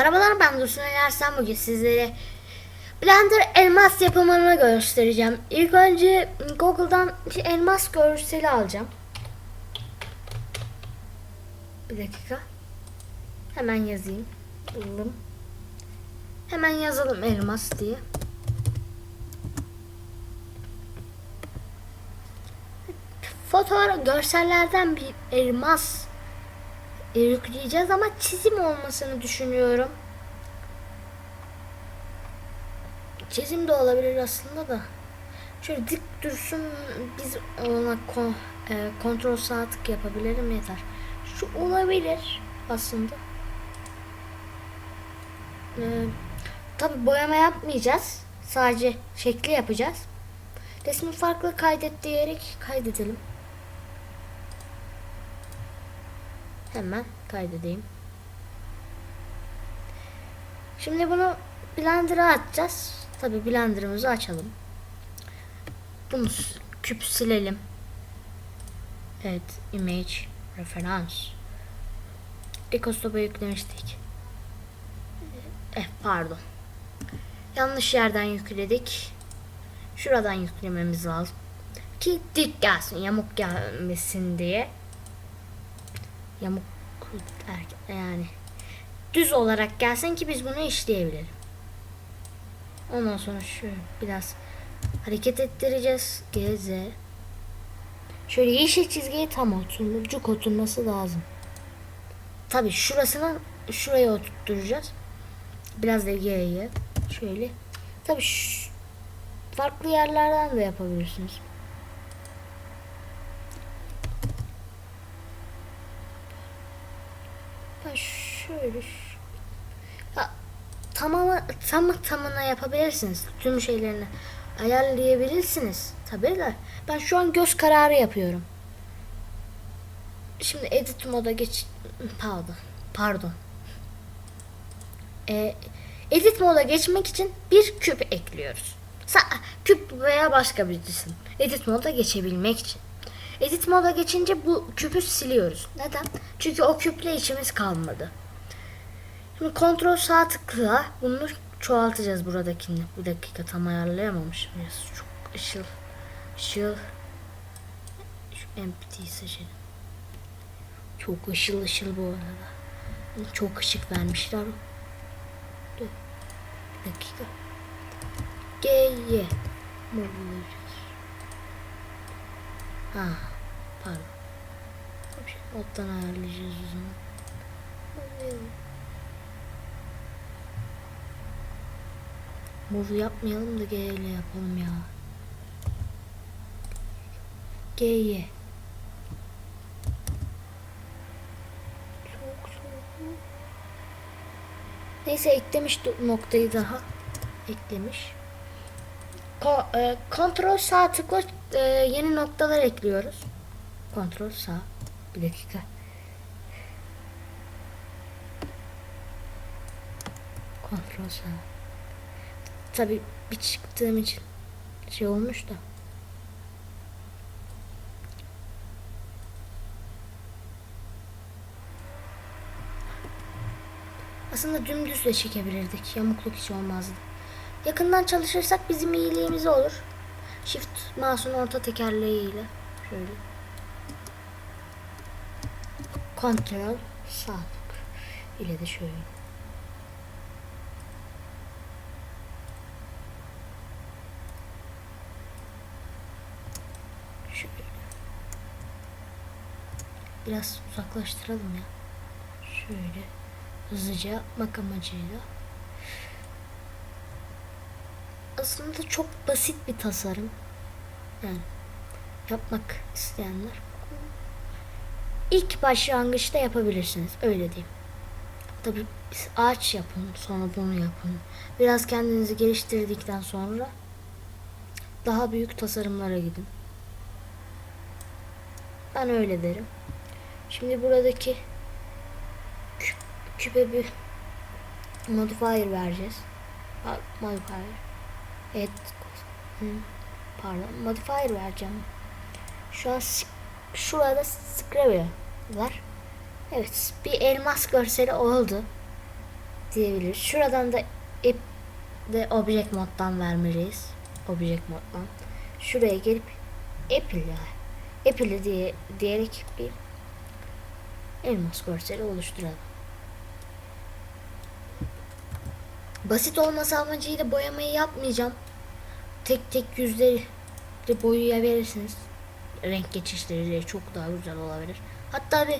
Merhabalar ben Dursun Elersen bugün sizlere Blender elmas yapımını göstereceğim. İlk önce Google'dan bir elmas görseli alacağım. Bir dakika. Hemen yazayım. Buldum. Hemen yazalım elmas diye. Fotoğraf görsellerden bir elmas yükleyeceğiz ama çizim olmasını düşünüyorum. Çizim de olabilir aslında da. Şöyle dik dursun biz ona kon, e, kontrol sağ tık yapabilirim yeter. Şu olabilir aslında. E, Tabi boyama yapmayacağız. Sadece şekli yapacağız. Resmi farklı kaydet diyerek kaydedelim. Hemen kaydedeyim. Şimdi bunu Blender'a atacağız. Tabi Blender'ımızı açalım. Bunu küp silelim. Evet, image referans. Ecostop'a yüklemiştik. Eh, pardon. Yanlış yerden yükledik. Şuradan yüklememiz lazım. Ki dik gelsin, yamuk gelmesin diye yamuk yani düz olarak gelsin ki biz bunu işleyebilelim. Ondan sonra şu biraz hareket ettireceğiz. GZ. Şöyle yeşil çizgiye tam oturmucuk oturması lazım. Tabi şurasını şuraya oturtturacağız. Biraz da G'ye. Şöyle. Tabi farklı yerlerden de yapabilirsiniz. Şöyle ya, tamamı tamı tamına yapabilirsiniz. Tüm şeylerini ayarlayabilirsiniz. Tabii de ben şu an göz kararı yapıyorum. Şimdi edit moda geç pardon. Pardon. Ee, edit moda geçmek için bir küp ekliyoruz. Sa- küp veya başka bir cisim. Edit moda geçebilmek için. Edit moda geçince bu küpü siliyoruz. Neden? Çünkü o küple içimiz kalmadı. Şimdi kontrol sağ tıkla bunu çoğaltacağız buradakini. Bir dakika tam ayarlayamamışım. Biraz çok ışıl. Işıl. Şu empty seçelim. Çok ışıl ışıl bu arada. Çok ışık vermişler. Bir dakika. Mı bulacağız? Ha, pardon. Alttan ayarlayacağız o zaman. Move yapmayalım da G yapalım ya. G'ye. Çok soğuk. Neyse eklemiş noktayı daha. Eklemiş. Ko e, kontrol sağ tıkla e, yeni noktalar ekliyoruz. Kontrol sağ. Bir dakika. Kontrol sağ. Tabi bir çıktığım için şey olmuş da. Aslında dümdüz de çekebilirdik. Yamukluk hiç olmazdı. Yakından çalışırsak bizim iyiliğimize olur. Shift mouse'un orta tekerleğiyle şöyle. Kontrol sağ ile de şöyle. Şöyle. Biraz uzaklaştıralım ya. Şöyle hızlıca yapmak amacıyla. Aslında çok basit bir tasarım. Yani yapmak isteyenler ilk başlangıçta yapabilirsiniz. Öyle diyeyim. Tabii biz ağaç yapın, sonra bunu yapın. Biraz kendinizi geliştirdikten sonra daha büyük tasarımlara gidin. Ben öyle derim. Şimdi buradaki küp, küpe bir modifier vereceğiz. Modifier. Evet. Pardon. Modifier vereceğim. Şu an şurada Scrabble var. Evet. Bir elmas görseli oldu. diyebiliriz. Şuradan da ip de object moddan vermeliyiz. Object moddan. Şuraya gelip Apple Apple diye diyerek bir elmas görseli oluşturalım. Basit olması amacıyla boyamayı yapmayacağım. Tek tek yüzleri de boyayabilirsiniz. Renk geçişleri çok daha güzel olabilir. Hatta bir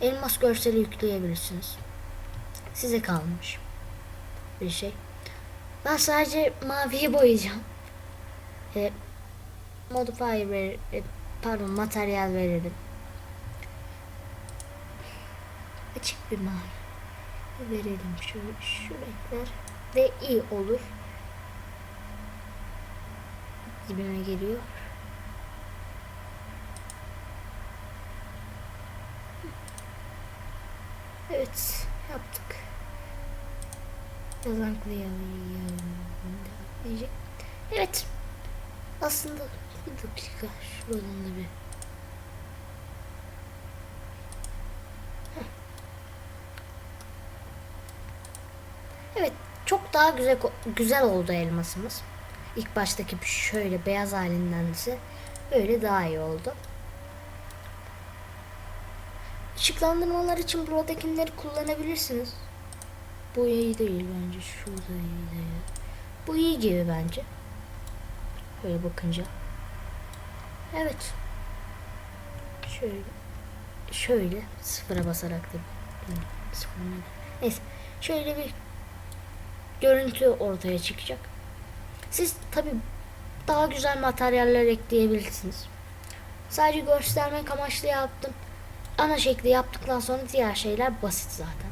elmas görseli yükleyebilirsiniz. Size kalmış bir şey. Ben sadece maviye boyayacağım. E, modifier ver, e, pardon materyal verelim. Açık bir mavi verelim şu şu renkler de iyi olur gibime geliyor. Evet yaptık. Yazan. Evet. Aslında bir dakika şuradan da bir Evet, çok daha güzel güzel oldu elmasımız. İlk baştaki şöyle beyaz halinden ise öyle daha iyi oldu. Işıklandırmalar için buradakileri kullanabilirsiniz. Bu iyi değil bence. Şu da iyi değil. Bu iyi gibi bence. Böyle bakınca. Evet. Şöyle. Şöyle sıfıra basarak da. Neyse. Şöyle bir görüntü ortaya çıkacak. Siz tabi daha güzel materyaller ekleyebilirsiniz. Sadece göstermek amaçlı yaptım. Ana şekli yaptıktan sonra diğer şeyler basit zaten.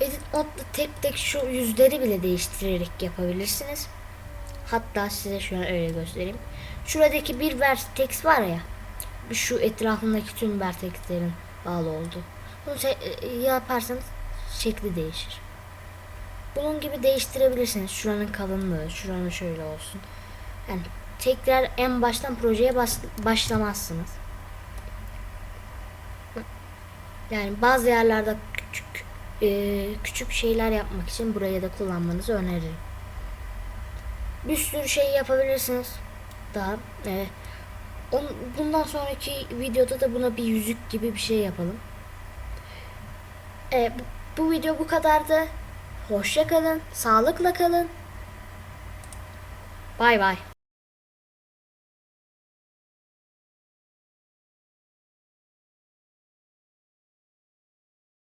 Edit modda tek tek şu yüzleri bile değiştirerek yapabilirsiniz. Hatta size şu an öyle göstereyim. Şuradaki bir vertex var ya. Şu etrafındaki tüm vertexlerin bağlı olduğu. Bunu yaparsanız şekli değişir. Bunun gibi değiştirebilirsiniz. Şuranın kalınlığı, şuranın şöyle olsun. Yani tekrar en baştan projeye baş, başlamazsınız. Yani bazı yerlerde küçük e, küçük şeyler yapmak için burayı da kullanmanızı öneririm. Bir sürü şey yapabilirsiniz. Daha e, on, bundan sonraki videoda da buna bir yüzük gibi bir şey yapalım. E, bu, bu video bu kadardı. Hoşça kalın, sağlıkla kalın. Bay bay.